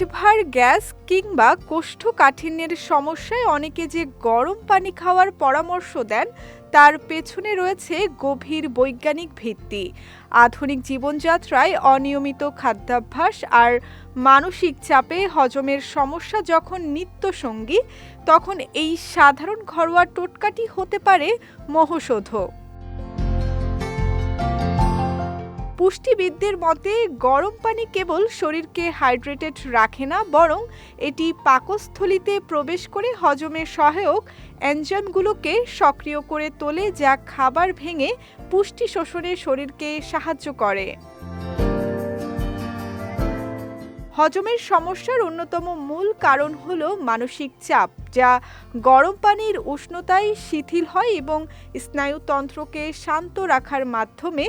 পেটভার, gas কিংবা কোষ্ঠকাঠিন্যের সমস্যায় অনেকে যে গরম পানি খাওয়ার পরামর্শ দেন, তার পেছনে রয়েছে গভীর বৈজ্ঞানিক ভিত্তি। আধুনিক জীবনযাত্রায় অনিয়মিত খাদ্যাভ্যাস আর মানসিক চাপে হজমের সমস্যা যখন নিত্যসঙ্গী, তখন এই সাধারণ ঘরোয়া টোটকাটি হতে পারে মহৌষধ পুষ্টিবিদদের মতে, গরম পানি কেবল শরীরকে হাইড্রেটেড রাখে না, বরং এটি পাকস্থলিতে প্রবেশ করে হজমে সহায়ক এনজাইমগুলোকে সক্রিয় করে তোলে, যা খাবার ভেঙে পুষ্টি শোষণে শরীরকে সাহায্য করে। হজমের সমস্যার অন্যতম মূল কারণ হলো মানসিক চাপ, যা গরম পানির উষ্ণতায় শিথিল হয় এবং স্নায়ুতন্ত্রকে শান্ত রাখার মাধ্যমে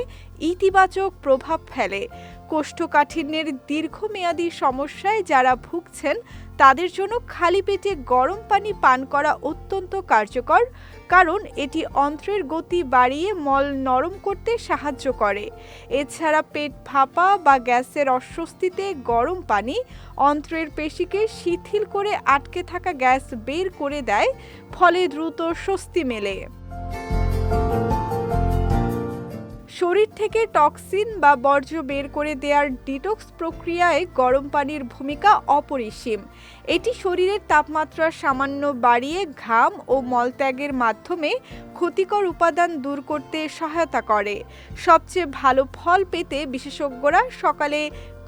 ইতিবাচক প্রভাব ফেলে। কোষ্ঠকাঠিন্যের দীর্ঘমেয়াদী সমস্যায় যারা ভুগছেন তাদের জন্য খালি পেটে গরম পানি পান করা অত্যন্ত কার্যকর, কারণ এটি অন্ত্রের গতি বাড়িয়ে মল নরম করতে সাহায্য করে। এছাড়া পেট ফাঁপা বা গ্যাসের অস্বস্তিতে গরম পানি অন্ত্রের পেশিকে শিথিল করে আটকে থাকা গ্যাস বের করে দেয়, ফলে দ্রুত স্বস্তি মেলে। শরীর থেকে টক্সিন বা বর্জ্য বের করে দেওয়ার ডিটক্স প্রক্রিয়ায় গরম পানির ভূমিকা অপরিসীম। এটি শরীরের তাপমাত্রা সামান্য বাড়িয়ে ঘাম ও মলত্যাগের মাধ্যমে ক্ষতিকর উপাদান দূর করতে সহায়তা করে। সবচেয়ে ভালো ফল পেতে বিশেষজ্ঞরা সকালে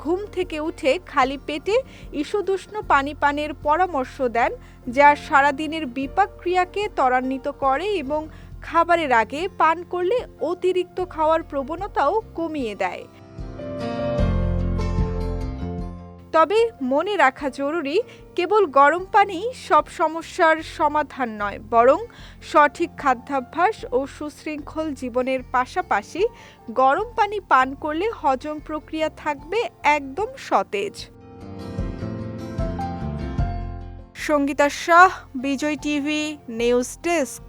ঘুম থেকে উঠে খালি পেটে ঈষদুষ্ণ পানি পানের পরামর্শ দেন, যা সারাদিনের বিপাক ক্রিয়াকে ত্বরান্বিত করে এবং খাবারের আগে পান করলে অতিরিক্ত খাওয়ার প্রবণতাও কমিয়ে দেয়। তবে মনে রাখা জরুরি, কেবল গরম পানি সব সমস্যার সমাধান নয়, বরং সঠিক খাদ্যাভ্যাস ও সুশৃঙ্খল জীবনের পাশাপাশি গরম পানি পান করলে হজম প্রক্রিয়া থাকবে একদম সতেজ। Sangeeta Shah, Bijoy TV, news desk.